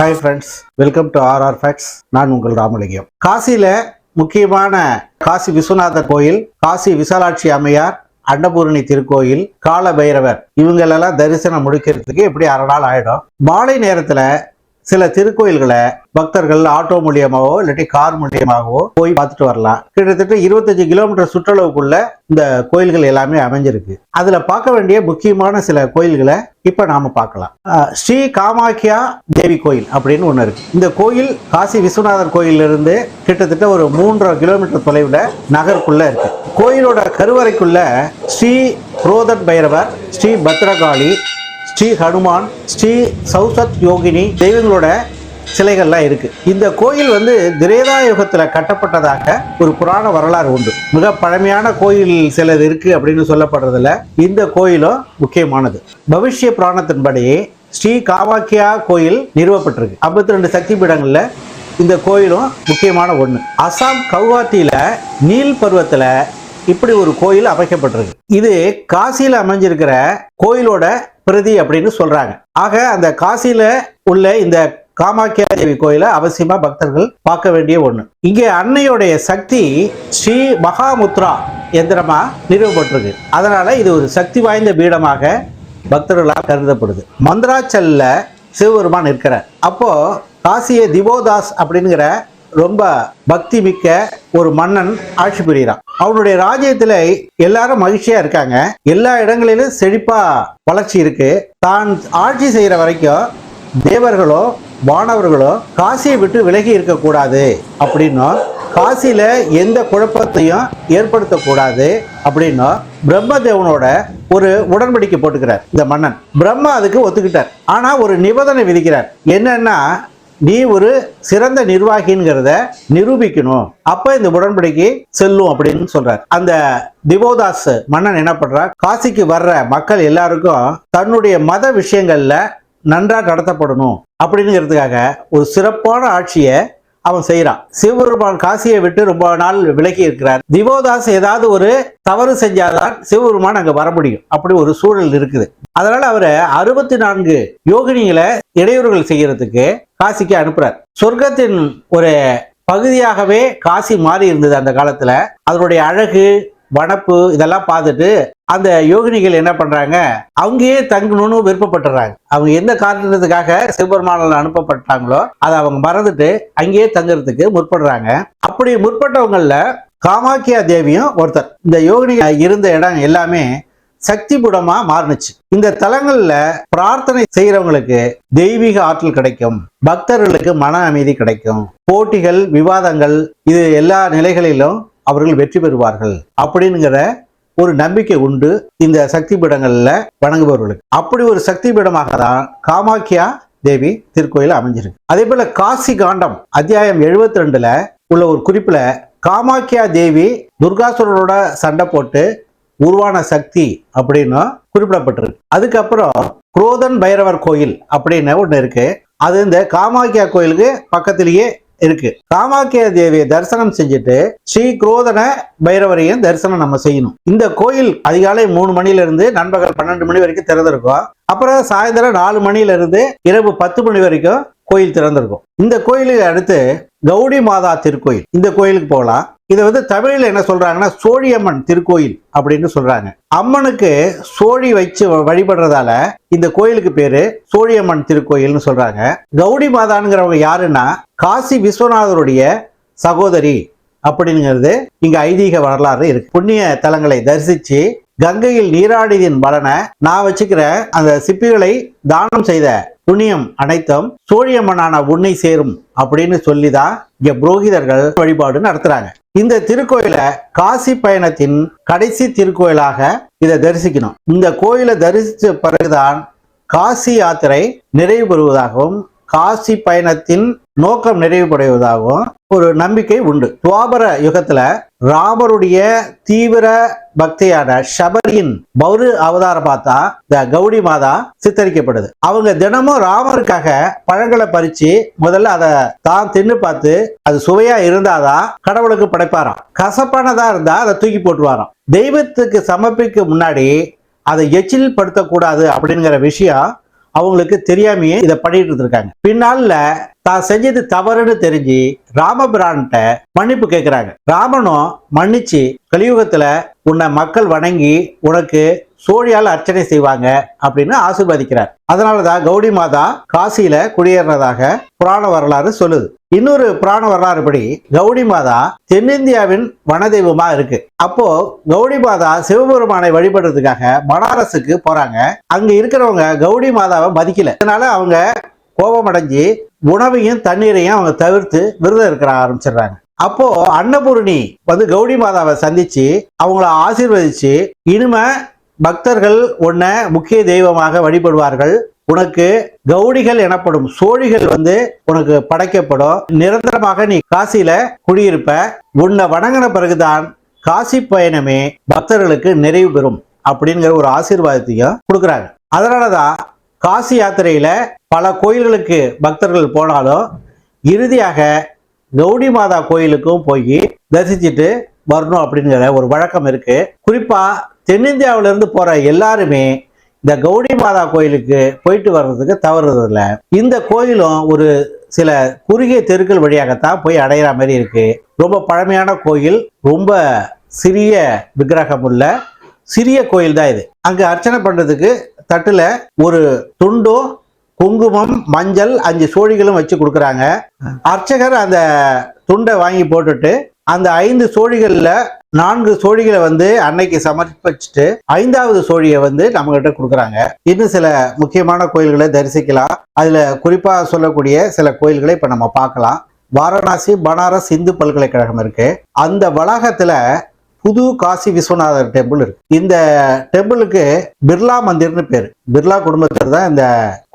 Hi friends welcome to RR facts நான் உங்கள் ராமலிங்கம். காசியில முக்கியமான காசி விஸ்வநாதர் கோயில் காசி விசாலாட்சி அம்மையார் அன்னபூரணி திருக்கோயில் கால பைரவர் இவங்களெல்லாம் தரிசனம் முடிக்கிறதுக்கு எப்படி அரை நாள் ஆயிடும். மாலை நேரத்துல சில திருக்கோயில்களை பக்தர்கள் ஆட்டோ மூலியமாகவோ இல்லாட்டி கார் மூலியமாகவோ போய் பார்த்துட்டு வரலாம். கிட்டத்தட்ட இருபத்தஞ்சு கிலோமீட்டர் சுற்றளவுக்குள்ள இந்த கோயில்கள் எல்லாமே அமைஞ்சிருக்கு. அதுல பார்க்க வேண்டிய முக்கியமான சில கோயில்களை இப்ப நாம பார்க்கலாம். ஸ்ரீ காமாக்கியா தேவி கோயில் அப்படின்னு ஒண்ணு இருக்கு. இந்த கோயில் காசி விஸ்வநாதர் கோயிலிருந்து இருந்து கிட்டத்தட்ட ஒரு மூன்றரை கிலோமீட்டர் தொலைவுல நகருக்குள்ள இருக்கு. கோயிலோட கருவறைக்குள்ள ஸ்ரீ புரோதன் பைரவர் ஸ்ரீ பத்ரகாளி ஸ்ரீ ஹனுமான் ஸ்ரீ சௌசத் யோகினி தெய்வங்களோட சிலைகள்லாம் இருக்கு. இந்த கோயில் வந்து திரேதா யுகத்தில் கட்டப்பட்டதாக ஒரு புராண வரலாறு உண்டு. மிக பழமையான கோயில் சிலது இருக்கு அப்படின்னு சொல்லப்படுறதுல இந்த கோயிலும் முக்கியமானது. பவிஷ்ய புராணத்தின்படி ஸ்ரீ காமாக்கியா கோயில் நிறுவப்பட்டிருக்கு. ஐம்பத்தி ரெண்டு சக்தி பீடங்களில் இந்த கோயிலும் முக்கியமான ஒன்று அசாம் கவுஹாத்தியில நீல் பருவத்தில் இப்படி ஒரு கோயில் அமைக்கப்பட்டிருக்கு. இது காசியில் அமைஞ்சிருக்கிற கோயிலோட பிரதி அப்படின்னு சொல்றாங்க. ஆக அந்த காசியில உள்ள இந்த காமாக்கியா தேவி கோயிலை அவசியமா பக்தர்கள் பார்க்க வேண்டிய ஒண்ணு. இங்கே அன்னையுடைய சக்தி ஸ்ரீ மகாமுத்ரா எந்திரமா நிறுவப்பட்டிருக்கு. அதனால இது ஒரு சக்தி வாய்ந்த பீடமாக பக்தர்களால் கருதப்படுது. மந்திராச்சல்ல சிவபெருமான் இருக்கிறார் அப்போ காசிய திவோதாஸ் அப்படிங்கிற ரொம்ப பக்தி மிக்க ஒரு மன்னன் ஆட்சி புரியிறான். அவனுடைய ராஜ்யத்துல எல்லாரும் மகிழ்ச்சியா இருக்காங்க. எல்லா இடங்களிலும் செழிப்பா வளர்ச்சி இருக்கு. தான் ஆட்சி செய்யற வரைக்கும் தேவர்களோ வானவர்களோ காசியை விட்டு விலகி இருக்கக்கூடாது அப்படின்னும் காசியில எந்த குழப்பத்தையும் ஏற்படுத்தக்கூடாது அப்படின்னும் பிரம்மதேவனோட ஒரு உடன்படிக்கை போட்டுக்கிறார் இந்த மன்னன். பிரம்மா அதுக்கு ஒத்துக்கிட்டார். ஆனா ஒரு நிபந்தனை விதிக்கிறார். என்னன்னா நீ ஒரு சிறந்த நிர்வாகிங்கிறத நிரூபிக்கணும். அப்ப இந்த உடன்படிக்கை செல்லும் அப்படின்னு சொல்றார். அந்த திவோதாஸ் மன்னன் என்ன பண்றார்? காசிக்கு வர்ற மக்கள் எல்லாருக்கும் தன்னுடைய மத விஷயங்கள்ல நன்றாக நடத்தப்படணும் அப்படிங்கிறதுக்காக ஒரு சிறப்பான ஆட்சியை அவன் செய்யறான் சிவபெருமான் காசியை விட்டு ரொம்ப நாள் விலகி இருக்கிறார். திவோதாஸ் ஏதாவது ஒரு தவறு செஞ்சாதான் சிவபெருமான் அங்க வர முடியும். அப்படி ஒரு சூழல் இருக்குது. அதனால அவரை அறுபத்தி நான்கு யோகினிகளை இடையூறுகள் செய்யறதுக்கு காசிக்கு அனுப்புறார். சொர்க்கத்தின் ஒரு பகுதியாகவே காசி மாறி இருந்தது அந்த காலத்துல. அதனுடைய அழகு வனப்பு இதெல்லாம் பார்த்துட்டு அந்த யோகினிகள் என்ன பண்றாங்க? அங்கேயே தங்கணும்னு விருப்பப்பட்டுறாங்க. அவங்க எந்த காரணத்துக்காக சிவபெருமானில் அனுப்பப்பட்டாங்களோ அதை அவங்க மறந்துட்டு அங்கேயே தங்குறதுக்கு முற்படுறாங்க. அப்படி முற்பட்டவங்கள காமாக்கியா தேவியும் ஒருத்தர். இந்த யோகினி இருந்த இடம் எல்லாமே சக்தி புடமா மாறுனுச்சு. இந்த தலங்கள்ல பிரார்த்தனை செய்யறவங்களுக்கு தெய்வீக ஆற்றல் கிடைக்கும். பக்தர்களுக்கு மன அமைதி கிடைக்கும். போட்டிகள் விவாதங்கள் இது எல்லா நிலைகளிலும் அவர்கள் வெற்றி பெறுவார்கள் அப்படிங்கிற ஒரு நம்பிக்கை உண்டு இந்த சக்தி பீடங்கள்ல வணங்குபவர்களுக்கு. அப்படி ஒரு சக்தி பீடமாக தான் காமாக்கியா தேவி திருக்கோயில் அமைஞ்சிருக்கு. அதே போல காசி காண்டம் அத்தியாயம் 72 ரெண்டுல உள்ள ஒரு குறிப்புல காமாக்கியா தேவி துர்காசுரனோட சண்டை போட்டு உருவான சக்தி அப்படின்னு குறிப்பிடப்பட்டிருக்கு. அதுக்கப்புறம் குரோதன் பைரவர் கோயில் அப்படின்னு ஒன்று இருக்கு. அது இந்த காமாக்கியா கோயிலுக்கு பக்கத்திலேயே இருக்கு. காமாக்கிய தேவியை தரிசனம் செஞ்சுட்டு ஸ்ரீ குரோதன பைரவரையும் தரிசனம் நம்ம செய்யணும். இந்த கோயில் அதிகாலை மூணு மணில இருந்து நண்பகல் பன்னெண்டு மணி வரைக்கும் திறந்திருக்கும். அப்புறம் சாயந்தரம் நாலு மணில இருந்து இரவு பத்து மணி வரைக்கும் கோயில் திறந்திருக்கும். இந்த கோயிலுக்கு அடுத்து கௌடி மாதா திருக்கோயில். இந்த கோயிலுக்கு போகலாம். இதை வந்து தமிழில் என்ன சொல்றாங்கன்னா சோழியம்மன் திருக்கோயில் அப்படின்னு சொல்றாங்க. அம்மனுக்கு சோழி வச்சு வழிபடுறதால இந்த கோயிலுக்கு பேரு சோழியம்மன் திருக்கோயில்னு சொல்றாங்க. கௌடி மாதானுங்கிறவங்க யாருன்னா காசி விஸ்வநாதருடைய சகோதரி அப்படிங்கிறது இங்க ஐதீக வரலாறு இருக்கு. புண்ணிய தலங்களை தரிசிச்சு கங்கையில் நீராடியதின் பலனை நான் வச்சுக்கிற அந்த சிப்பிகளை தானம் செய்த புண்ணியம் அனைத்தும் சோழியம்மனான உன்னை சேரும் அப்படின்னு சொல்லிதான் இங்க புரோகிதர்கள் வழிபாடு நடத்துறாங்க. இந்த திருக்கோயிலை காசி பயணத்தின் கடைசி திருக்கோயிலாக இதை தரிசிக்கணும். இந்த கோயிலை தரிசித்த பிறகுதான் காசி யாத்திரை நிறைவு பெறுவதாகவும் காசி பயணத்தின் நோக்கம் நிறைவுபடைவதாகவும் ஒரு நம்பிக்கை உண்டு. துவாபர யுகத்துல ராமருடைய தீவிர பக்தியான ஷபரியின் பௌரு அவதாரம் பார்த்தா இந்த கௌடி மாதா சித்தரிக்கப்படுது. அவங்க தினமும் ராமருக்காக பழங்களை பறிச்சு முதல்ல அதை தான் தின்னு பார்த்து அது சுவையா இருந்தாதான் கடவுளுக்கு படைப்பாராம். கசப்பானதா இருந்தா அதை தூக்கி போட்டுருவாராம் தெய்வத்துக்கு சமர்ப்பிக்க முன்னாடி அதை எச்சில் படுத்தக்கூடாது அப்படிங்கிற விஷயம் அவங்களுக்கு தெரியாமையே இதை பண்ணிட்டு இருக்காங்க பின்னால தான் செஞ்சது தவறுன்னு தெரிஞ்சு ராமபிரான்கிட்ட மன்னிப்பு கேட்கிறாங்க ராமனும் மன்னிச்சு கலியுகத்துல உன்னை மக்கள் வணங்கி உனக்கு சோழியால் அர்ச்சனை செய்வாங்க அப்படின்னு ஆசிர்வதிக்கிறார். அதனாலதான் கௌடி மாதா காசியில குடியேறினதாக புராண வரலாறு சொல்லுது. இன்னொரு புராண வரலாறு படி கௌடி மாதா தென்னிந்தியாவின் வனதெய்வமா இருக்கு. அப்போ கௌடி மாதா சிவபெருமானை வழிபடுறதுக்காக பனாரஸுக்கு போறாங்க. அங்க இருக்கிறவங்க கௌடி மாதாவை மதிக்கல. அதனால அவங்க கோபம் உணவையும் தண்ணீரையும் அவங்க தவிர்த்து விரதம் இருக்கிற ஆரம்பிச்சிடுறாங்க. அப்போ அன்னபூரணி வந்து கௌடி மாதாவை சந்திச்சு அவங்கள ஆசீர்வதிச்சு இனிமே பக்தர்கள் உன்னை முக்கிய தெய்வமாக வழிபடுவார்கள். உனக்கு கௌடிகள் எனப்படும் சோழிகள் வந்து உனக்கு படைக்கப்படும். நிரந்தரமாக நீ காசியில குடியிருப்ப. உன்னை வணங்கின பிறகுதான் காசி பயணமே பக்தர்களுக்கு நிறைவு பெறும் அப்படிங்கிற ஒரு ஆசீர்வாதத்தையும் கொடுக்குறாங்க. அதனாலதான் காசி யாத்திரையில பல கோயில்களுக்கு பக்தர்கள் போனாலும் இறுதியாக கௌடி மாதா கோயிலுக்கும் போய் தரிசிச்சுட்டு வரணும் அப்படிங்கிற ஒரு வழக்கம் இருக்கு. குறிப்பா தென்னிந்தியாவில இருந்து போற எல்லாருமே இந்த கௌடி மாதா கோயிலுக்கு போயிட்டு வர்றதுக்கு தவறுறதில்ல இந்த கோயிலும் ஒரு சில குறுகிய தெருக்கள் வழியாகத்தான் போய் அடையிற மாதிரி இருக்கு. ரொம்ப பழமையான கோயில் ரொம்ப சிறிய விக்கிரகம் உள்ள சிறிய கோயில் தான் இது. அங்க அர்ச்சனை பண்றதுக்கு தட்டுல ஒரு துண்டும் குங்குமம் மஞ்சள் அஞ்சு சோழிகளும் வச்சு கொடுக்குறாங்க. அர்ச்சகர் அந்த துண்டை வாங்கி போட்டுட்டு அந்த ஐந்து சோழிகளில் நான்கு சோழிகளை வந்து அன்னைக்கு சமர்ப்பிச்சுட்டு ஐந்தாவது சோழியை வந்து நம்ம கிட்ட கொடுக்குறாங்க. இன்னும் சில முக்கியமான கோயில்களை தரிசிக்கலாம். அதுல குறிப்பா சொல்லக்கூடிய சில கோயில்களை இப்ப நம்ம பார்க்கலாம். வாரணாசி பனாரஸ் இந்து பல்கலைக்கழகம் இருக்கு. அந்த வளாகத்துல புது காசி விஸ்வநாதர் டெம்பிள் இருக்கு. இந்த டெம்பிளுக்கு பிர்லா மந்திர்னு பேர். பிர்லா குடும்பத்தில் தான் இந்த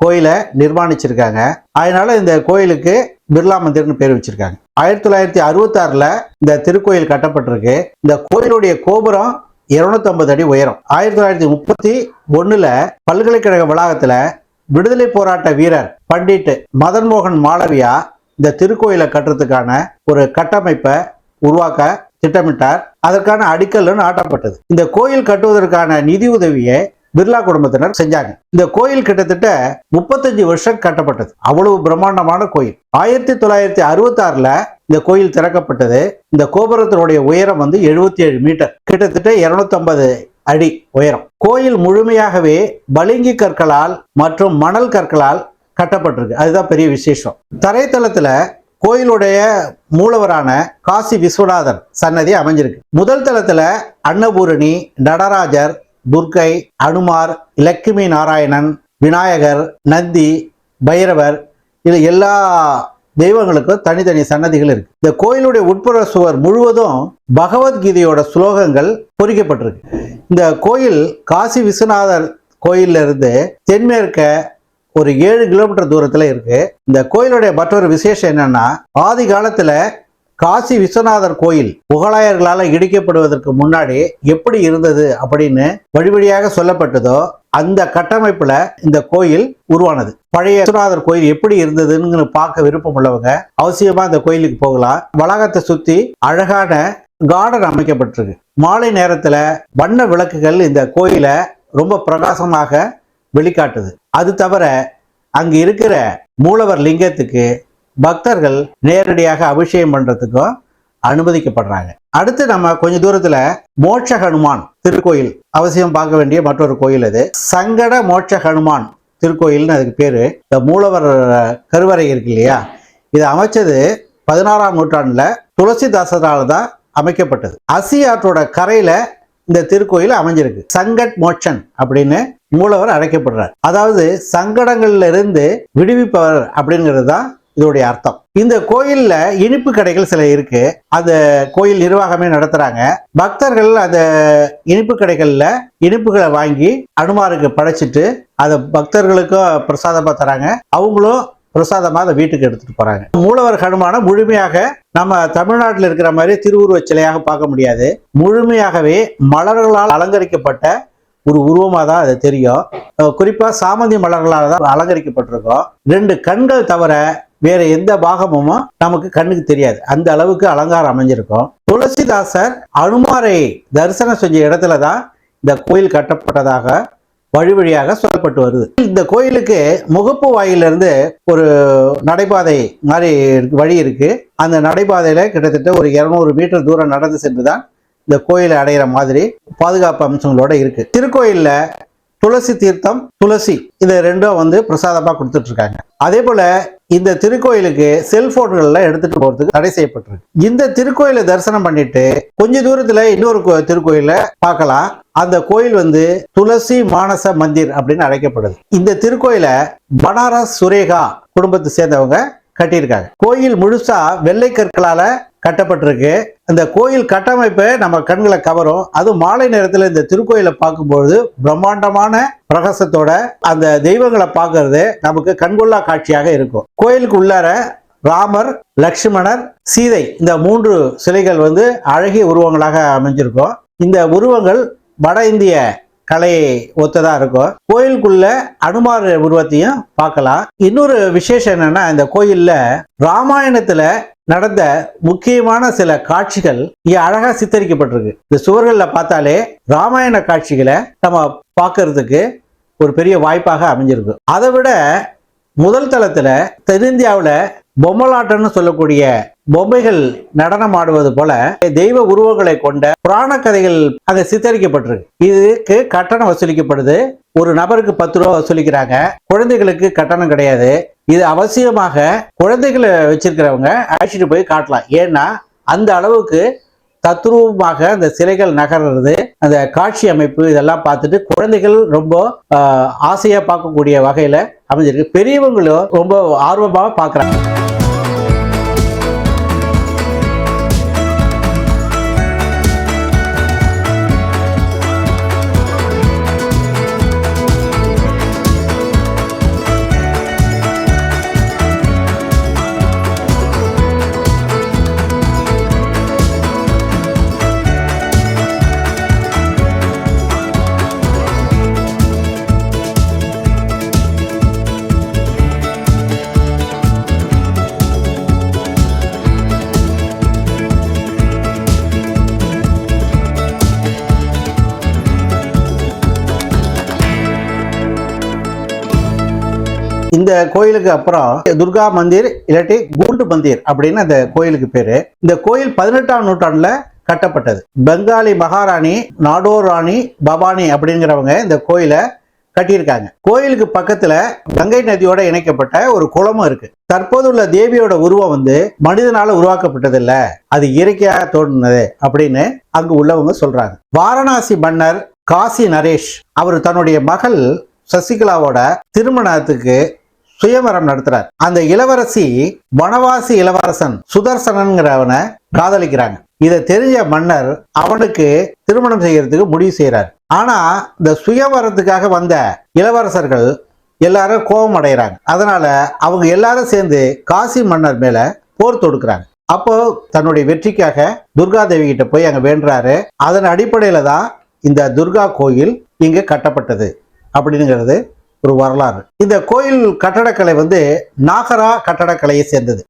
கோயிலை நிர்மாணிச்சிருக்காங்க. அதனால இந்த கோயிலுக்கு பிர்லா மந்திர்னு பேர் வச்சிருக்காங்க. ஆயிரத்தி தொள்ளாயிரத்தி அறுபத்தி ஆறுல இந்த திருக்கோயில் கட்டப்பட்டிருக்கு. இந்த கோயிலுடைய கோபுரம் 250 அடி உயரம். ஆயிரத்தி தொள்ளாயிரத்தி முப்பத்தி ஒண்ணுல பல்கலைக்கழக வளாகத்துல விடுதலை போராட்ட வீரர் பண்டிட் மதன் மோகன் மாளவியா இந்த திருக்கோயிலை கட்டுறதுக்கான ஒரு கட்டமைப்பை உருவாக்க திட்டமிட்டார். அதற்கான அடிக்கல்லு ஆட்டப்பட்டது. இந்த கோயில் கட்டுவதற்கான நிதி உதவியை பிர்லா குடும்பத்தினர் செஞ்சாங்க. இந்த கோயில் கிட்டத்தட்ட முப்பத்தஞ்சு வருஷம் கட்டப்பட்டது. அவ்வளவு பிரம்மாண்டமான கோயில். ஆயிரத்தி தொள்ளாயிரத்தி அறுபத்தி ஆறுல இந்த கோயில் திறக்கப்பட்டது. இந்த கோபுரத்தினுடைய உயரம் வந்து 77 ஏழு மீட்டர். கிட்டத்தட்ட 250 அடி உயரம். கோயில் முழுமையாகவே பளிங்கு கற்களால் மற்றும் மணல் கற்களால் கட்டப்பட்டிருக்கு. அதுதான் பெரிய விசேஷம். தரைத்தளத்துல கோயிலுடைய மூலவரான காசி விஸ்வநாதர் சன்னதி அமைஞ்சிருக்கு. முதல் தளத்துல அன்னபூரணி நடராஜர் துர்க்கை அனுமார் லட்சுமி நாராயணன் விநாயகர் நந்தி பைரவர் இது எல்லா தெய்வங்களுக்கும் தனித்தனி சன்னதிகள் இருக்கு. இந்த கோயிலுடைய உட்புற சுவர் முழுவதும் பகவத்கீதையோட ஸ்லோகங்கள் பொறிக்கப்பட்டிருக்கு. இந்த கோயில் காசி விஸ்வநாதர் கோயில்ல இருந்து தென்மேற்க ஒரு ஏழு கிலோமீட்டர் தூரத்துல இருக்கு. இந்த கோயிலுடைய மற்றொரு விசேஷம் என்னன்னா ஆதி காலத்துல காசி விஸ்வநாதர் கோயில் முகலாயர்களால் இடிக்கப்படுவதற்கு முன்னாடி எப்படி இருந்தது அப்படின்னு வழி வழியாக சொல்லப்பட்டதோ அந்த கட்டமைப்புல இந்த கோயில் உருவானது. பழைய விஸ்வநாதர் கோயில் எப்படி இருந்ததுன்னு பார்க்க விருப்பம் உள்ளவங்க அவசியமா இந்த கோயிலுக்கு போகலாம். வளாகத்தை சுத்தி அழகான கார்டன் அமைக்கப்பட்டிருக்கு. மாலை நேரத்துல வண்ண விளக்குகள் இந்த கோயிலை ரொம்ப பிரகாசமாக வெளிக்காட்டுது. அது தவிர அங்க இருக்கிற மூலவர் லிங்கத்துக்கு பக்தர்கள் நேரடியாக அபிஷேகம் பண்றதுக்கும் அனுமதிக்கப்படுறாங்க. அடுத்து நம்ம கொஞ்ச தூரத்துல மோட்ச ஹனுமான் திருக்கோயில் அவசியம் பார்க்க வேண்டிய மற்றொரு கோயில் அது. சங்கட மோட்ச ஹனுமான் திருக்கோயில்னு அதுக்கு பேரு. இந்த மூலவர் கருவறை இருக்கு இல்லையா? இது அமைச்சது பதினாறாம் நூற்றாண்டுல துளசிதாசரால் தான் அமைக்கப்பட்டது. அசி ஆற்றோட கரையில இந்த திருக்கோயில் அமைஞ்சிருக்கு. சங்கட் மோட்சன் அப்படின்னு மூலவர் அழைக்கப்படுறார். அதாவது சங்கடங்கள்ல இருந்து விடுவிப்பவர் அப்படிங்கிறது தான் இதோடைய அர்த்தம். இந்த கோயில்ல இனிப்பு கடைகள் சில இருக்கு. அந்த கோயில் நிர்வாகமே நடத்துறாங்க. பக்தர்கள் அந்த இனிப்பு கடைகள்ல இனிப்புகளை வாங்கி அனுமாருக்கு படைச்சிட்டு அதை பக்தர்களுக்கும் பிரசாதமா தராங்க. அவங்களும் பிரசாதமாக அதை வீட்டுக்கு எடுத்துகிட்டு போகிறாங்க மூலவர் ஹனுமான முழுமையாக நம்ம தமிழ்நாட்டில் இருக்கிற மாதிரி திருவுருவச் சிலையாக பார்க்க முடியாது. முழுமையாகவே மலர்களால் அலங்கரிக்கப்பட்ட ஒரு உருவமாக தான் அது தெரியும். குறிப்பாக சாமந்தி மலர்களால் தான் அலங்கரிக்கப்பட்டிருக்கும். ரெண்டு கண்கள் தவிர வேற எந்த பாகமும் நமக்கு கண்ணுக்கு தெரியாது. அந்த அளவுக்கு அலங்காரம் அமைஞ்சிருக்கும். துளசிதாசர் அனுமாரை தரிசனம் செஞ்ச இடத்துல தான் இந்த கோயில் கட்டப்பட்டதாக வழி வழியாக சொல்லப்பட்டு வருது. இந்த கோயிலுக்கு முகப்பு வாயிலிருந்து ஒரு நடைபாதை மாதிரி வழி இருக்கு. அந்த நடைபாதையில கிட்டத்தட்ட ஒரு இருநூறு மீட்டர் தூரம் நடந்து சென்றுதான் இந்த கோயிலை அடையிற மாதிரி பாதுகாப்பு அம்சங்களோட இருக்கு. திருக்கோயில்ல துளசி தீர்த்தம் துளசி இது ரெண்டும் வந்து பிரசாதமா கொடுத்துட்டு இருக்காங்க அதே போல இந்த திருக்கோயிலுக்கு செல்போன்கள்ல எடுத்துட்டு போறதுக்கு தடை செய்யப்பட்டிருக்கு. இந்த திருக்கோயிலை தரிசனம் பண்ணிட்டு கொஞ்ச தூரத்துல இன்னொரு கோ- பார்க்கலாம். அந்த கோயில் வந்து துளசி மானச மந்திர் அப்படின்னு அழைக்கப்படுது. இந்த திருக்கோயில பனாரஸ் சுரேகா குடும்பத்தை சேர்ந்தவங்க கட்டியிருக்காங்க. கோயில் முழுசா வெள்ளை கற்களால கட்டப்பட்டிருக்கு. இந்த கோயில் கட்டமைப்பை நம்ம கண்களை கவரும். அது மாலை நேரத்தில் இந்த திருக்கோயிலை பார்க்கும்பொழுது பிரம்மாண்டமான பிரகாசத்தோட அந்த தெய்வங்களை பார்க்கறது நமக்கு கண்கொள்ளா காட்சியாக இருக்கும். கோயிலுக்கு உள்ளார ராமர் லக்ஷ்மணர் சீதை இந்த மூன்று சிலைகள் வந்து அழகிய உருவங்களாக அமைஞ்சிருக்கும். இந்த உருவங்கள் வட இந்திய கலையை ஒத்ததா இருக்கும் கோயிலுக்குள்ள அனுமார் உருவத்தையும் பார்க்கலாம். இன்னொரு விசேஷம் என்னன்னா இந்த கோயில்ல ராமாயணத்துல நடந்த முக்கியமான சில காட்சிகள் இங்க அழகா சித்தரிக்கப்பட்டிருக்கு. இந்த சுவர்கள்ல பார்த்தாலே ராமாயண காட்சிகளை நம்ம பார்க்கறதுக்கு ஒரு பெரிய வாய்ப்பாக அமைஞ்சிருக்கு. அதை விட முதல் தளத்துல தென்னிந்தியாவில் பொம்மலாட்டம்னு சொல்லக்கூடிய பொம்மைகள் நடனம் ஆடுவது போல தெய்வ உருவங்களை கொண்ட புராண கதைகள் அங்க சித்தரிக்கப்பட்டிருக்கு. இதுக்கு கட்டணம் வசூலிக்கப்படுது. ஒரு நபருக்கு பத்து ரூபா வசூலிக்கிறாங்க. குழந்தைகளுக்கு கட்டணம் கிடையாது. இது அவசியமாக குழந்தைகளை வச்சிருக்கிறவங்க அழைச்சிட்டு போய் காட்டலாம். ஏன்னா அந்த அளவுக்கு தத்ரூபமாக அந்த சிலைகள் நகர்றது அந்த காட்சி அமைப்பு இதெல்லாம் பார்த்துட்டு குழந்தைகள் ரொம்ப ஆசையாக ஆசையா பார்க்கக்கூடிய வகையில அமைஞ்சிருக்கு. பெரியவங்களும் ரொம்ப ஆர்வமாக பார்க்குறாங்க. இந்த கோயிலுக்கு அப்புறம் துர்கா மந்திர் இல்லாட்டி கூண்டு மந்திர் அப்படின்னு அந்த கோயிலுக்கு பேரு. இந்த கோயில் பதினெட்டாம் நூற்றாண்டுல கட்டப்பட்டது. பெங்காலி மகாராணி நாடோர் ராணி பவானி அப்படிங்கிறவங்க இந்த கோயிலை கட்டியிருக்காங்க. கோயிலுக்கு பக்கத்துல கங்கை நதியோட இணைக்கப்பட்ட ஒரு குளமும் இருக்கு. தற்போதுள்ள தேவியோட உருவம் வந்து மனிதனால உருவாக்கப்பட்டது இல்ல அது இயற்கையாக தோன்றினது அப்படின்னு அங்கு உள்ளவங்க சொல்றாங்க. வாரணாசி மன்னர் காசி நரேஷ் அவர் தன்னுடைய மகள் சசிகலாவோட திருமணத்துக்கு சுயவரம் நடத்துறார். அந்த இளவரசி வனவாசி இளவரசன் சுதர்சனன்கிறவனை காதலிக்கிறாங்க. இதை தெரிஞ்ச மன்னர் அவனுக்கு திருமணம் செய்யறதுக்கு முடிவு செய்யறார் ஆனா இந்த சுயவரத்துக்காக வந்த இளவரசர்கள் எல்லாரும் கோபம் அடைகிறாங்க. அதனால அவங்க எல்லாரும் சேர்ந்து காசி மன்னர் மேல போர் தொடுக்கிறாங்க. அப்போ தன்னுடைய வெற்றிக்காக துர்காதேவி கிட்ட போய் அங்க வேண்டுறாரு. அதன் அடிப்படையில தான் இந்த துர்கா கோயில் இங்க கட்டப்பட்டது. அப்படிங்கிறது ஒரு வரலாறு. இந்த கோயில் கட்டடக்கலை வந்து நாகரா கட்டடக்கலையை சேர்ந்தது.